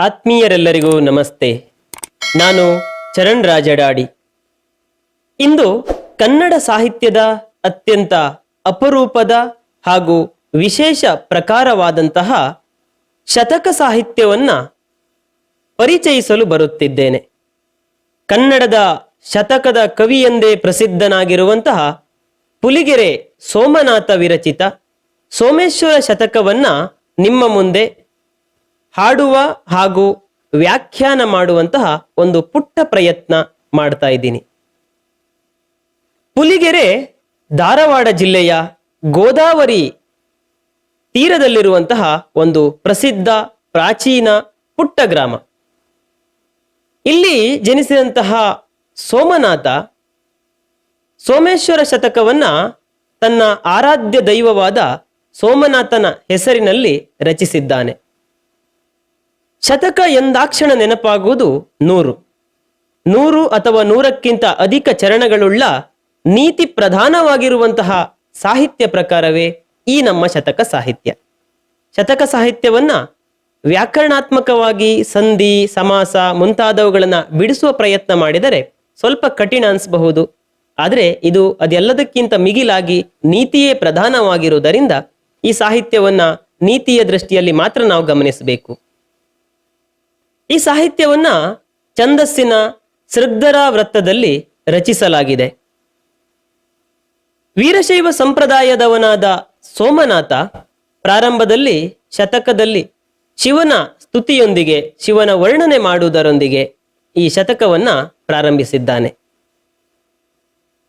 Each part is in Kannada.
ಆತ್ಮೀಯರೆಲ್ಲರಿಗೂ ನಮಸ್ತೆ. ನಾನು ಚರಣ್ ರಾಜಡಾಡಿ. ಇಂದು ಕನ್ನಡ ಸಾಹಿತ್ಯದ ಅತ್ಯಂತ ಅಪರೂಪದ ಹಾಗೂ ವಿಶೇಷ ಪ್ರಕಾರವಾದಂತಹ ಶತಕ ಸಾಹಿತ್ಯವನ್ನ ಪರಿಚಯಿಸಲು ಬರುತ್ತಿದ್ದೇನೆ. ಕನ್ನಡದ ಶತಕದ ಕವಿ ಎಂದೇ ಪ್ರಸಿದ್ಧನಾಗಿರುವಂತಹ ಪುಲಿಗೆರೆ ಸೋಮನಾಥ ವಿರಚಿತ ಸೋಮೇಶ್ವರ ಶತಕವನ್ನ ನಿಮ್ಮ ಮುಂದೆ ಹಾಡುವ ಹಾಗೂ ವ್ಯಾಖ್ಯಾನ ಮಾಡುವಂತಹ ಒಂದು ಪುಟ್ಟ ಪ್ರಯತ್ನ ಮಾಡ್ತಾ ಇದ್ದೀನಿ. ಪುಲಿಗೆರೆ ಧಾರವಾಡ ಜಿಲ್ಲೆಯ ಗೋದಾವರಿ ತೀರದಲ್ಲಿರುವಂತಹ ಒಂದು ಪ್ರಸಿದ್ಧ ಪ್ರಾಚೀನ ಪುಟ್ಟ ಗ್ರಾಮ. ಇಲ್ಲಿ ಜನಿಸಿದಂತಹ ಸೋಮನಾಥ ಸೋಮೇಶ್ವರ ಶತಕವನ್ನ ತನ್ನ ಆರಾಧ್ಯ ದೈವವಾದ ಸೋಮನಾಥನ ಹೆಸರಿನಲ್ಲಿ ರಚಿಸಿದ್ದಾನೆ. ಶತಕ ಎಂದಾಕ್ಷಣ ನೆನಪಾಗುವುದು ನೂರು. ನೂರು ಅಥವಾ ನೂರಕ್ಕಿಂತ ಅಧಿಕ ಚರಣಗಳುಳ್ಳ ನೀತಿ ಪ್ರಧಾನವಾಗಿರುವಂತಹ ಸಾಹಿತ್ಯ ಪ್ರಕಾರವೇ ಈ ನಮ್ಮ ಶತಕ ಸಾಹಿತ್ಯ. ಶತಕ ಸಾಹಿತ್ಯವನ್ನ ವ್ಯಾಕರಣಾತ್ಮಕವಾಗಿ ಸಂಧಿ, ಸಮಾಸ ಮುಂತಾದವುಗಳನ್ನು ಬಿಡಿಸುವ ಪ್ರಯತ್ನ ಮಾಡಿದರೆ ಸ್ವಲ್ಪ ಕಠಿಣ ಅನಿಸಬಹುದು. ಆದರೆ ಇದು ಅದೆಲ್ಲದಕ್ಕಿಂತ ಮಿಗಿಲಾಗಿ ನೀತಿಯೇ ಪ್ರಧಾನವಾಗಿರುವುದರಿಂದ ಈ ಸಾಹಿತ್ಯವನ್ನು ನೀತಿಯ ದೃಷ್ಟಿಯಲ್ಲಿ ಮಾತ್ರ ನಾವು ಗಮನಿಸಬೇಕು. ಈ ಸಾಹಿತ್ಯವನ್ನ ಛಂದಸ್ಸಿನ ಸೃಗ್ಧರ ವೃತ್ತದಲ್ಲಿ ರಚಿಸಲಾಗಿದೆ. ವೀರಶೈವ ಸಂಪ್ರದಾಯದವನಾದ ಸೋಮನಾಥ ಪ್ರಾರಂಭದಲ್ಲಿ ಶತಕದಲ್ಲಿ ಶಿವನ ಸ್ತುತಿಯೊಂದಿಗೆ ಶಿವನ ವರ್ಣನೆ ಮಾಡುವುದರೊಂದಿಗೆ ಈ ಶತಕವನ್ನ ಪ್ರಾರಂಭಿಸಿದ್ದಾನೆ.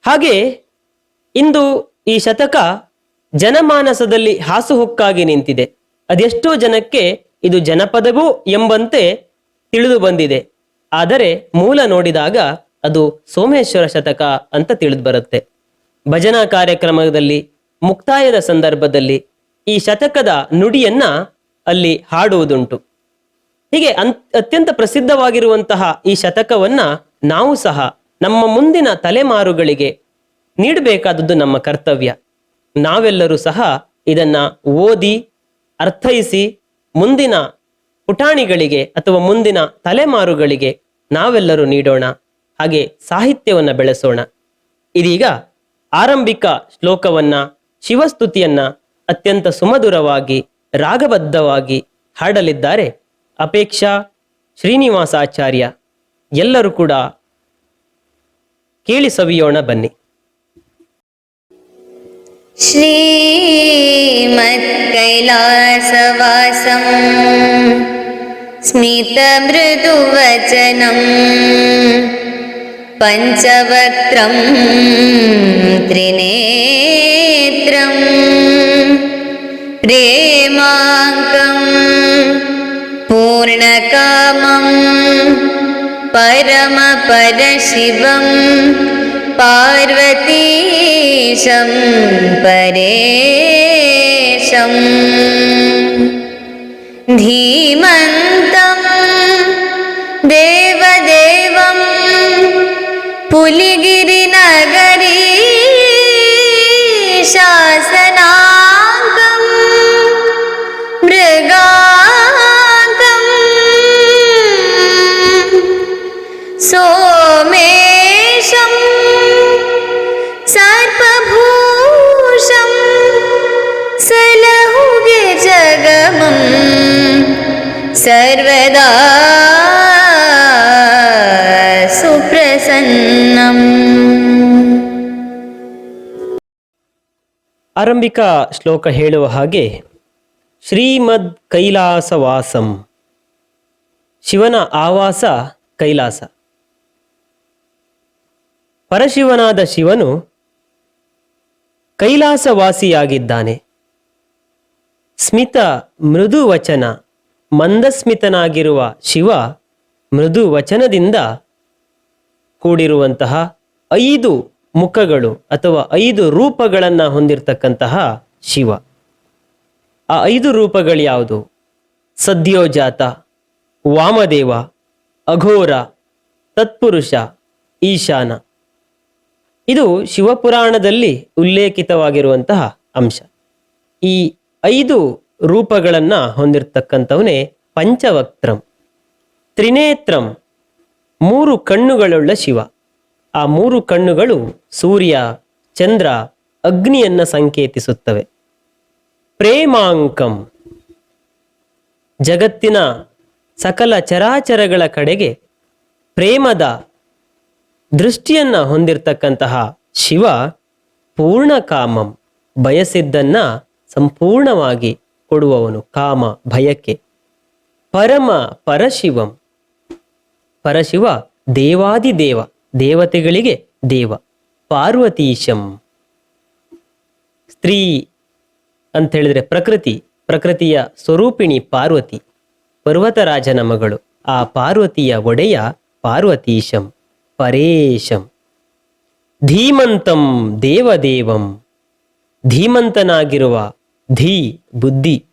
ಹಾಗೆ ಇಂದು ಈ ಶತಕ ಜನಮಾನಸದಲ್ಲಿ ಹಾಸುಹೊಕ್ಕಾಗಿ ನಿಂತಿದೆ. ಅದೆಷ್ಟೋ ಜನಕ್ಕೆ ಇದು ಜನಪದವೋ ಎಂಬಂತೆ ತಿಳಿದು ಬಂದಿದೆ. ಆದರೆ ಮೂಲ ನೋಡಿದಾಗ ಅದು ಸೋಮೇಶ್ವರ ಶತಕ ಅಂತ ತಿಳಿದು ಬರುತ್ತೆ. ಭಜನಾ ಕಾರ್ಯಕ್ರಮದಲ್ಲಿ, ಮುಕ್ತಾಯದ ಸಂದರ್ಭದಲ್ಲಿ ಈ ಶತಕದ ನುಡಿಯನ್ನ ಅಲ್ಲಿ ಹಾಡುವುದುಂಟು. ಹೀಗೆ ಅನ್, ಅತ್ಯಂತ ಪ್ರಸಿದ್ಧವಾಗಿರುವಂತಹ ಈ ಶತಕವನ್ನ ನಾವು ಸಹ ನಮ್ಮ ಮುಂದಿನ ತಲೆಮಾರುಗಳಿಗೆ ನೀಡಬೇಕಾದದ್ದು ನಮ್ಮ ಕರ್ತವ್ಯ. ನಾವೆಲ್ಲರೂ ಸಹ ಇದನ್ನ ಓದಿ, ಅರ್ಥೈಸಿ, ಮುಂದಿನ ಪುಟಾಣಿಗಳಿಗೆ ಅಥವಾ ಮುಂದಿನ ತಲೆಮಾರುಗಳಿಗೆ ನಾವೆಲ್ಲರೂ ನೀಡೋಣ ಹಾಗೆ ಸಾಹಿತ್ಯವನ್ನ ಬೆಳೆಸೋಣ ಇದೀಗ ಆರಂಭಿಕ ಶ್ಲೋಕವನ್ನ ಶಿವಸ್ತುತಿಯನ್ನ ಅತ್ಯಂತ ಸುಮಧುರವಾಗಿ ರಾಗಬದ್ಧವಾಗಿ ಹಾಡಲಿದ್ದಾರೆ ಅಪೇಕ್ಷಾ ಶ್ರೀನಿವಾಸಾಚಾರ್ಯ ಎಲ್ಲರೂ ಕೂಡ ಕೇಳಿ ಸವಿಯೋಣ ಬನ್ನಿ श्रीमत्कैलासवासम् स्मितमृदुवचनम् पञ्चवक्त्रं त्रिनेत्रम् प्रेमाङ्कं पूर्णकामं परमपरशिवं पार्वतीशं परेशम् धीम ভুলি গে ಆರಂಭಿಕ ಶ್ಲೋಕ ಹೇಳುವ ಹಾಗೆ, ಶ್ರೀಮದ್ ಕೈಲಾಸವಾಸಂ. ಶಿವನ ಆವಾಸ ಕೈಲಾಸ. ಪರಶಿವನಾದ ಶಿವನು ಕೈಲಾಸವಾಸಿಯಾಗಿದ್ದಾನೆ. ಸ್ಮಿತ ಮೃದು ವಚನ ಮಂದಸ್ಮಿತನಾಗಿರುವ ಶಿವ ಮೃದು ವಚನದಿಂದ ಕೂಡಿರುವಂತಹ ಐದು ಮುಖಗಳು ಅಥವಾ ಐದು ರೂಪಗಳನ್ನು ಹೊಂದಿರತಕ್ಕಂತಹ ಶಿವ. ಆ ಐದು ರೂಪಗಳು ಯಾವುದು? ಸದ್ಯೋಜಾತ, ವಾಮದೇವ, ಅಘೋರ, ತತ್ಪುರುಷ, ಈಶಾನ. ಇದು ಶಿವಪುರಾಣದಲ್ಲಿ ಉಲ್ಲೇಖಿತವಾಗಿರುವಂತಹ ಅಂಶ. ಈ ಐದು ರೂಪಗಳನ್ನು ಹೊಂದಿರತಕ್ಕಂಥವನೇ ಪಂಚವಕ್ತ್ರಂ. ತ್ರಿನೇತ್ರಂ. ಮೂರು ಕಣ್ಣುಗಳುಳ್ಳ ಶಿವ. ಆ ಮೂರು ಕಣ್ಣುಗಳು ಸೂರ್ಯ, ಚಂದ್ರ, ಅಗ್ನಿಯನ್ನ ಸಂಕೇತಿಸುತ್ತವೆ. ಪ್ರೇಮಾಂಕಂ. ಜಗತ್ತಿನ ಸಕಲ ಚರಾಚರಗಳ ಕಡೆಗೆ ಪ್ರೇಮದ ದೃಷ್ಟಿಯನ್ನ ಹೊಂದಿರತಕ್ಕಂತಹ ಶಿವ ಪೂರ್ಣ ಕಾಮಂ, ಬಯಸಿದ್ದನ್ನ ಸಂಪೂರ್ಣವಾಗಿ ಕೊಡುವವನು ಕಾಮ ಭಯಕ್ಕೆ. ಪರಮ ಪರಶಿವಂ. ಪರಶಿವ ದೇವಾದಿದೇವ, ದೇವತೆಗಳಿಗೆ ದೇವ. ಪಾರ್ವತೀಶಂ. ಸ್ತ್ರೀ ಅಂತ ಹೇಳಿದ್ರೆ ಪ್ರಕೃತಿ, ಪ್ರಕೃತಿಯ ಸ್ವರೂಪಿಣಿ ಪಾರ್ವತಿ, ಪರ್ವತರಾಜನ ಮಗಳು. ಆ ಪಾರ್ವತಿಯ ಒಡೆಯ ಪಾರ್ವತೀಶಂ, ಪರೇಶಂ. ಧೀಮಂತಂ ದೇವದೇವಂ. ಧೀಮಂತನಾಗಿರುವ ಧೀ ಬುದ್ಧಿ.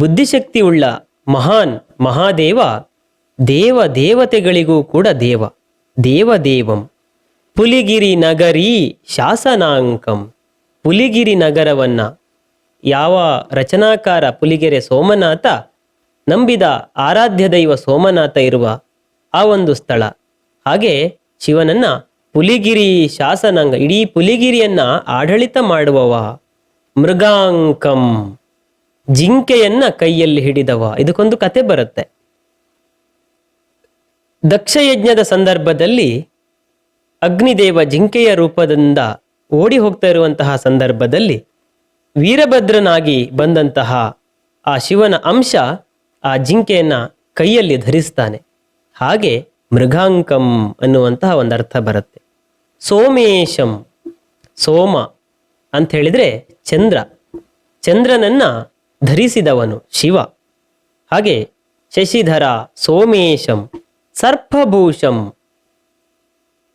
ಬುದ್ಧಿಶಕ್ತಿ ಉಳ್ಳ ಮಹಾನ್ ಮಹಾದೇವ ದೇವ ದೇವತೆಗಳಿಗೂ ಕೂಡ ದೇವ. ದೇವದೇವಂ ಪುಲಿಗಿರಿ ನಗರಿ ಶಾಸನಾಂಕಂ. ಪುಲಿಗಿರಿ ನಗರವನ್ನ ಯಾವ ರಚನಾಕಾರ ಪುಲಿಗೆರೆ ಸೋಮನಾಥ ನಂಬಿದ ಆರಾಧ್ಯ ದೈವ ಸೋಮನಾಥ ಇರುವ ಆ ಒಂದು ಸ್ಥಳ. ಹಾಗೆ ಶಿವನನ್ನ ಪುಲಿಗಿರಿ ಶಾಸನಾಂಗ, ಇಡೀ ಪುಲಿಗಿರಿಯನ್ನ ಆಡಳಿತ ಮಾಡುವವ. ಮೃಗಾಂಕಂ. ಜಿಂಕೆಯನ್ನ ಕೈಯಲ್ಲಿ ಹಿಡಿದವ. ಇದಕ್ಕೊಂದು ಕತೆ ಬರುತ್ತೆ. ದಕ್ಷಯಜ್ಞದ ಸಂದರ್ಭದಲ್ಲಿ ಅಗ್ನಿದೇವ ಜಿಂಕೆಯ ರೂಪದಿಂದ ಓಡಿ ಹೋಗ್ತಾ ಇರುವಂತಹ ಸಂದರ್ಭದಲ್ಲಿ ವೀರಭದ್ರನಾಗಿ ಬಂದಂತಹ ಆ ಶಿವನ ಅಂಶ ಆ ಜಿಂಕೆಯನ್ನ ಕೈಯಲ್ಲಿ ಧರಿಸ್ತಾನೆ. ಹಾಗೆ ಮೃಗಾಂಕಂ ಅನ್ನುವಂತಹ ಒಂದು ಅರ್ಥ ಬರುತ್ತೆ. ಸೋಮೇಶಂ, ಸೋಮ ಅಂತ ಹೇಳಿದ್ರೆ ಚಂದ್ರ. ಚಂದ್ರನನ್ನ ಧರಿಸಿದವನು ಶಿವ. ಹಾಗೆ ಶಶಿಧರ ಸೋಮೇಶಂ ಸರ್ಪಭೂಷಂ.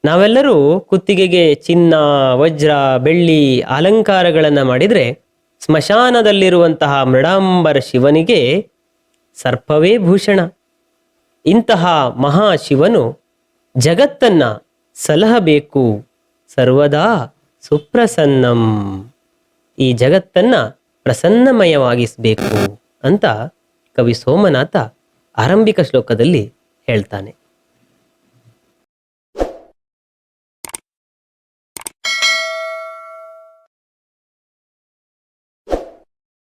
ನಾವೆಲ್ಲರೂ ಕುತ್ತಿಗೆಗೆ ಚಿನ್ನ, ವಜ್ರ, ಬೆಳ್ಳಿ ಅಲಂಕಾರಗಳನ್ನು ಮಾಡಿದರೆ ಸ್ಮಶಾನದಲ್ಲಿರುವಂತಹ ಮೃಡಾಂಬರ ಶಿವನಿಗೆ ಸರ್ಪವೇ ಭೂಷಣ. ಇಂತಹ ಮಹಾಶಿವನು ಜಗತ್ತನ್ನು ಸಲಹಬೇಕು. ಸರ್ವದಾ ಸುಪ್ರಸನ್ನಂ. ಈ ಜಗತ್ತನ್ನು ಪ್ರಸನ್ನಮಯವಾಗಿಸಬೇಕು ಅಂತ ಕವಿ ಸೋಮನಾಥ ಆರಂಭಿಕ ಶ್ಲೋಕದಲ್ಲಿ ಹೇಳ್ತಾನೆ.